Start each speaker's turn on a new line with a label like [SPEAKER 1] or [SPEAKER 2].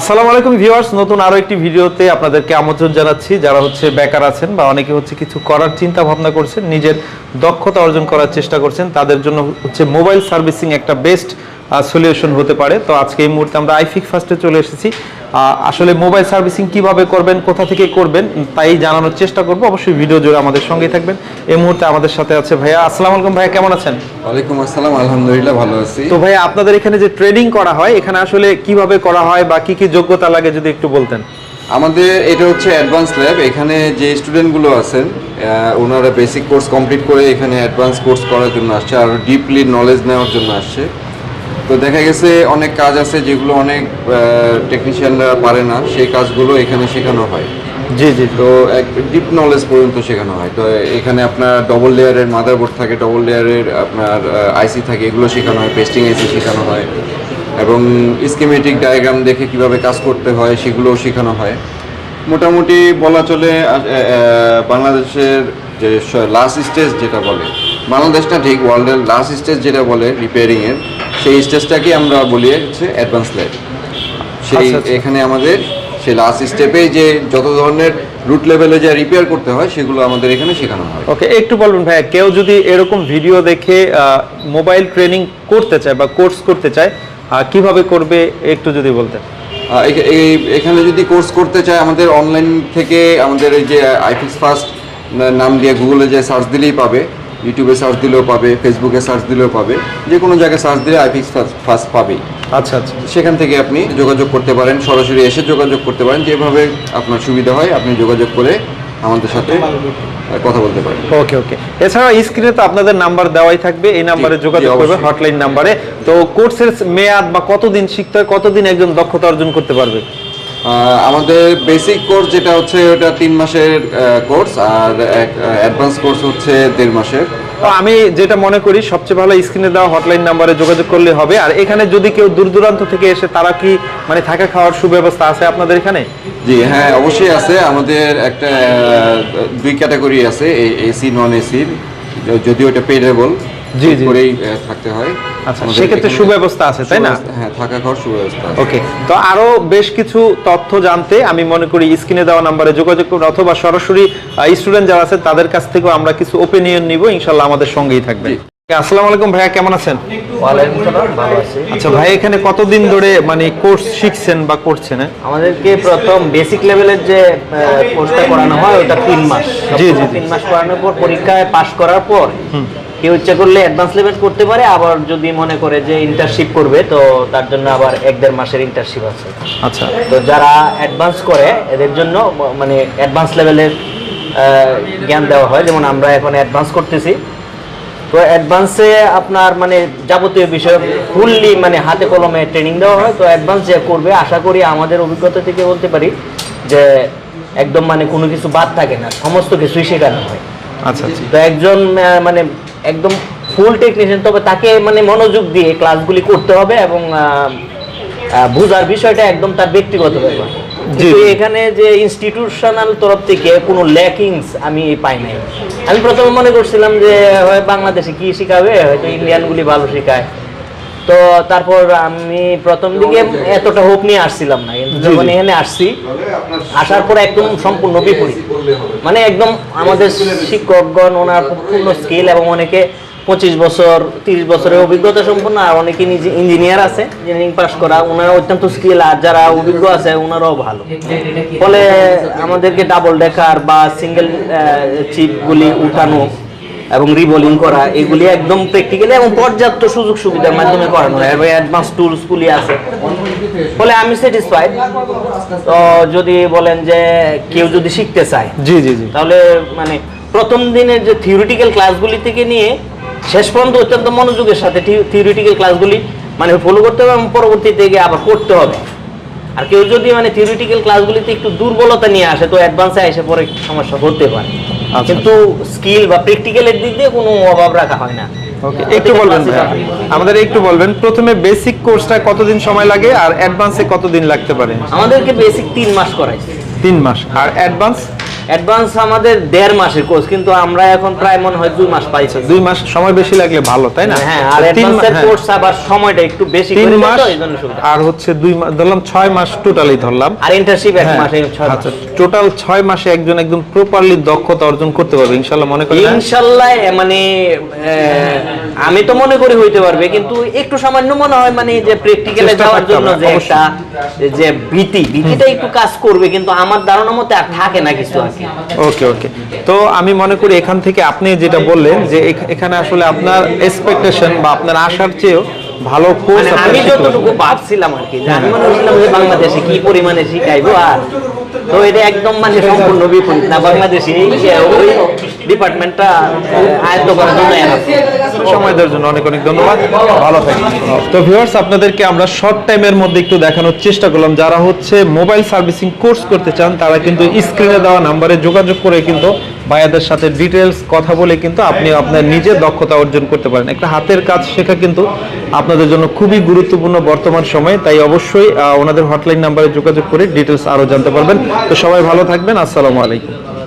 [SPEAKER 1] আসসালামু আলাইকুম ভিউয়ার্স, নতুন আরও একটি ভিডিওতে আপনাদেরকে আমন্ত্রণ জানাচ্ছি। যারা হচ্ছে বেকার আছেন বা অনেকে হচ্ছে কিছু করার চিন্তা ভাবনা করছেন, নিজের দক্ষতা অর্জন করার চেষ্টা করছেন, তাদের জন্য হচ্ছে মোবাইল সার্ভিসিং একটা বেস্ট সলিউশন হতে পারে। তো আজকে এই মুহূর্তে আমরা আইফিক ফার্স্টে চলে এসেছি। আসলে মোবাইল সার্ভিসিং কীভাবে করবেন কোথা থেকে করবেন তাই জানানোর চেষ্টা করব। অবশ্যই ভিডিও জুড়ে আমাদের সঙ্গেই থাকবেন। এই মুহূর্তে আমাদের সাথে আছে ভাইয়া। আসসালামু আলাইকুম ভাইয়া কেমন আছেন?
[SPEAKER 2] ওয়ালাইকুম আসসালাম আলহামদুলিল্লাহ ভালো আছি।
[SPEAKER 1] তো ভাইয়া আপনাদের এখানে যে ট্রেনিং করা হয় এখানে আসলে কীভাবে করা হয় বা কি কি যোগ্যতা লাগে যদি একটু বলতেন?
[SPEAKER 2] আমাদের এটা হচ্ছে অ্যাডভান্স ল্যাব এখানে যে স্টুডেন্টগুলো আছেন ওনারা বেসিক কোর্স কমপ্লিট করে এখানে অ্যাডভান্স কোর্স করার জন্য আসছে আর ডিপলি নলেজ নেওয়ার জন্য আসছে। তো দেখা গেছে অনেক কাজ আছে যেগুলো অনেক টেকনিশিয়ানরা পারে না সেই কাজগুলো এখানে শেখানো হয়।
[SPEAKER 1] জি জি
[SPEAKER 2] তো এক ডিপ নলেজ পর্যন্ত শেখানো হয়। তো এখানে আপনার ডবল লেয়ারের মাদারবোর্ড থাকে ডবল লেয়ারের আপনার আইসি থাকে এগুলো শেখানো হয় পেস্টিং আইসি শেখানো হয়। এবং স্কিমেটিক ডায়াগ্রাম দেখে কীভাবে কাজ করতে হয় সেগুলোও শেখানো হয়। মোটামুটি বলা চলে বাংলাদেশের যে লাস্ট স্টেজ যেটা বলে বাংলাদেশটা ঠিক ওয়ার্ল্ডের লাস্ট স্টেজ যেটা বলে রিপেয়ারিংয়ের সেই স্টেজটাকে আমরা বলি হচ্ছে অ্যাডভান্স ল্যাব সেই
[SPEAKER 1] আচ্ছা, আচ্ছা।
[SPEAKER 2] এখানে আমাদের সেই লাস্ট স্টেপে যে যত ধরনের রুট লেভেলে যা রিপেয়ার করতে হয় সেগুলো আমাদের এখানে শেখানো হয়।
[SPEAKER 1] ওকে একটু বলবেন ভাইয়া কেউ যদি এরকম ভিডিও দেখে মোবাইল ট্রেনিং করতে চায় বা কোর্স করতে চায় কীভাবে করবে একটু যদি বলতেন।
[SPEAKER 2] এই- এখানে যদি কোর্স করতে চায় আমাদের অনলাইন থেকে আমাদের এই যে আইফিক্স ফার্স্ট নাম দিয়ে গুগলে যে সার্চ দিলেই পাবে। ইউটিউবে সার্চ দিলেও পাবে ফেসবুকে সার্চ দিলেও পাবে যে কোনো জায়গায় সার্চ দিলে আইফিক্স ফার্স্ট পাবেই।
[SPEAKER 1] আচ্ছা আচ্ছা।
[SPEAKER 2] সেখান থেকে আপনি যোগাযোগ করতে পারেন সরাসরি এসে যোগাযোগ করতে পারেন যেভাবে আপনার সুবিধা হয় আপনি যোগাযোগ করে আমাদের সাথে কথা বলতে পারেন।
[SPEAKER 1] ওকে ওকে এছাড়া স্ক্রিনে তো আপনাদের নাম্বার দেওয়াই থাকবে এই নাম্বারে যোগাযোগ করবে হটলাইন নাম্বারে তো কোর্সের মেয়াদ বা কতদিন শিখতে হয় কতদিন একজন দক্ষতা অর্জন করতে পারবে?
[SPEAKER 2] আমাদের বেসিক কোর্স যেটা হচ্ছে ওটা তিন মাসের কোর্স আর অ্যাডভান্স কোর্স হচ্ছে দেড় মাসের।
[SPEAKER 1] আমি যেটা মনে করি সবচেয়ে ভালো স্ক্রিনে দেওয়া হটলাইন নাম্বারে যোগাযোগ করলে হবে। আর এখানে যদি কেউ দূর দূরান্ত থেকে এসে তারা কি মানে থাকা খাওয়ার সুব্যবস্থা আছে আপনাদের এখানে?
[SPEAKER 2] জি হ্যাঁ অবশ্যই আছে। আমাদের একটা দুই ক্যাটাগরি আছে এসি নন এসির যদিও এটা পেডেবল
[SPEAKER 1] জি, জি।
[SPEAKER 2] করেই থাকতে হয়
[SPEAKER 1] আচ্ছা সেক্ষেত্রে সুব্যবস্থা আছে তাই না
[SPEAKER 2] হ্যাঁ থাকা খাওয়ার সুব্যবস্থা
[SPEAKER 1] ওকে তো আরও বেশ কিছু তথ্য জানতে আমি মনে করি স্ক্রিনে দেওয়া নাম্বারে যোগাযোগ করুন অথবা সরাসরি স্টুডেন্ট যারা আছে তাদের কাছ থেকেও আমরা কিছু ওপিনিয়ন নিব ইনশাল্লাহ আমাদের সঙ্গেই থাকবেন
[SPEAKER 2] জি।
[SPEAKER 1] আসসালামু আলাইকুম ভাইয়া কেমন আছেন আচ্ছা ভাই এখানে কতদিন ধরে মানে কোর্স শিখছেন বা করছেন হ্যাঁ?
[SPEAKER 3] আমাদেরকে প্রথম বেসিক লেভেলের যে কোর্সটা করানো হয় ওটা তিন মাস
[SPEAKER 1] জি, জি, জি।
[SPEAKER 3] তিন মাস করানোর পর পরীক্ষায় পাশ করার পর কেউ ইচ্ছা করলে অ্যাডভান্স লেভেল করতে পারে আবার যদি মনে করে যে ইন্টার্নশিপ করবে তো তার জন্য আবার এক দেড় মাসের ইন্টার্নশিপ আছে।
[SPEAKER 1] আচ্ছা।
[SPEAKER 3] তো যারা অ্যাডভান্স করে এদের জন্য মানে অ্যাডভান্স লেভেলের জ্ঞান দেওয়া হয়। যেমন আমরা এখন অ্যাডভান্স করতেছি। তো অ্যাডভান্সে আপনার মানে যাবতীয় বিষয় ফুললি মানে হাতে কলমে ট্রেনিং দেওয়া হয়। তো অ্যাডভান্স যে করবে আশা করি আমাদের অভিজ্ঞতা থেকে বলতে পারি যে একদম মানে কোনো কিছু বাদ থাকে না। সমস্ত কিছুই শেখানো হয়।
[SPEAKER 1] আচ্ছা আচ্ছা।
[SPEAKER 3] তো একজন মানে একদম ফুল টেকনিশিয়ান তবে তাকে মানে মনোযোগ দিয়ে ক্লাসগুলি করতে হবে এবং বোঝার বিষয়টা একদম তার ব্যক্তিগত ব্যাপার। কিন্তু এখানে যে ইনস্টিটিউশনাল তরফ থেকে কোনো ল্যাকিংস আমি পাই নাই। আমি প্রথমে মনে করছিলাম যে হয় বাংলাদেশে কি শেখাবে হয়তো ইন্ডিয়ানগুলি ভালো শেখায়। তো তারপর আমি প্রথম দিকে এতটা হোপ নিয়ে আসছিলাম না। কিন্তু যখন এখানে আসছি আসার পর একদম সম্পূর্ণ বিপরীত। মানে একদম আমাদের শিক্ষকগণ ওনার পূর্ণ স্কিল এবং অনেকে পঁচিশ বছর তিরিশ বছরের অভিজ্ঞতা সম্পন্ন আর অনেকে নিজে ইঞ্জিনিয়ার আছে ইঞ্জিনিয়ারিং পাস করা। ওনারা অত্যন্ত স্কিল আর যারা অভিজ্ঞ আছে ওনারাও ভালো। ফলে আমাদেরকে ডাবল ডেকার বা সিঙ্গেল চিপগুলি উঠানো এবং রিবোলিং করা এগুলি একদম প্র্যাকটিক্যালি এবং পর্যাপ্ত সুযোগ সুবিধার মাধ্যমে করানো হয়। এবং অ্যাডভান্স টুলসগুলি আছে। ফলে আমি স্যাটিসফাইড তো যদি বলেন যে কেউ যদি শিখতে চায়
[SPEAKER 1] জি জি জি।
[SPEAKER 3] তাহলে মানে প্রথম দিনের যে থিওরিটিক্যাল ক্লাসগুলি থেকে নিয়ে শেষ পর্যন্ত অত্যন্ত মনোযোগের সাথে থিওরিটিক্যাল ক্লাসগুলি মানে ফলো করতে হবে এবং পরবর্তীতে গিয়ে আবার করতে হবে। আর কেউ যদি মানে থিওরিটিক্যাল ক্লাসগুলিতে একটু দুর্বলতা নিয়ে আসে তো অ্যাডভান্সে এসে পরে সমস্যা হতে পারে। কিন্তু স্কিল বা প্র্যাকটিক্যালের দিক দিয়ে কোনো অভাব রাখা হয় না।
[SPEAKER 1] ওকে একটু বলবেন আমাদের একটু বলবেন প্রথমে বেসিক কোর্সটা কতদিন সময় লাগে আর অ্যাডভান্সে কতদিন লাগতে পারে?
[SPEAKER 3] আমাদেরকে বেসিক তিন মাস করায়
[SPEAKER 1] তিন মাস। আর অ্যাডভান্স
[SPEAKER 3] অ্যাডভান্স আমাদের দেড় মাসের কোর্স কিন্তু আমরা এখন প্রায় মনে হয় দুই মাস পাইছি
[SPEAKER 1] দুই মাস সময় বেশি লাগলে ভালো তাই না
[SPEAKER 3] হ্যাঁ আর অ্যাডভান্সের
[SPEAKER 1] হ্যাঁ।
[SPEAKER 3] কোর্স আবার সময়টা একটু বেশি
[SPEAKER 1] তিন মাস আর হচ্ছে দুই মাস ধরলাম ছয় মাস টোটালি ধরলাম
[SPEAKER 3] আর ইন্টার্নশিপ এক
[SPEAKER 1] হ্যাঁ,
[SPEAKER 3] মাসে ছয় মাস।
[SPEAKER 1] আচ্ছা টোটাল ছয় মাসে একজন একদম প্রপারলি দক্ষতা অর্জন করতে পারবে ইনশাল্লাহ মনে করেন না?
[SPEAKER 3] ইনশাল্লাহ মানে আমি তো মনে করি হইতে পারবে কিন্তু একটু সামান্য মনে হয় মানে যে প্র্যাকটিক্যালে যাওয়ার জন্য যে একটা যে ভীতি ভীতিটা একটু কাজ করবে কিন্তু আমার ধারণা মতে আর থাকে না কিছু কি।
[SPEAKER 1] ওকে ওকে তো আমি মনে করি এখান থেকে আপনি যেটা বললেন যে এখানে আসলে আপনার এক্সপেকটেশন বা আপনার আশার চেয়েও ভালো কোর্স
[SPEAKER 3] মানে আমি যতটুকু ভাবছিলাম আর কি আমি মনে করছিলাম যে বাংলাদেশে কি পরিমাণে শিখাইবো আর তো এটা একদম মানে সম্পূর্ণ বিপরীত না, বাংলাদেশে ওই ডিপার্টমেন্টটা আয়ত্ত করার জন্য
[SPEAKER 1] সময় দেওয়ার জন্য অনেক অনেক ধন্যবাদ। ভালো থাকবেন। তো ভিউয়ার্স আপনাদেরকে আমরা শর্ট টাইমের মধ্যে একটু দেখানোর চেষ্টা করলাম। যারা হচ্ছে মোবাইল সার্ভিসিং কোর্স করতে চান, তারা কিন্তু স্ক্রিনে দেওয়া নাম্বারে যোগাযোগ করে কিন্তু ভাইয়াদের সাথে ডিটেলস কথা বলে কিন্তু আপনি আপনার নিজের দক্ষতা অর্জন করতে পারেন। একটা হাতের কাজ শেখা কিন্তু আপনাদের জন্য খুবই গুরুত্বপূর্ণ বর্তমান সময়ে। তাই অবশ্যই ওনাদের হটলাইন নাম্বারে যোগাযোগ করে ডিটেলস আরও জানতে পারবেন। তো সবাই ভালো থাকবেন। আসসালামু আলাইকুম।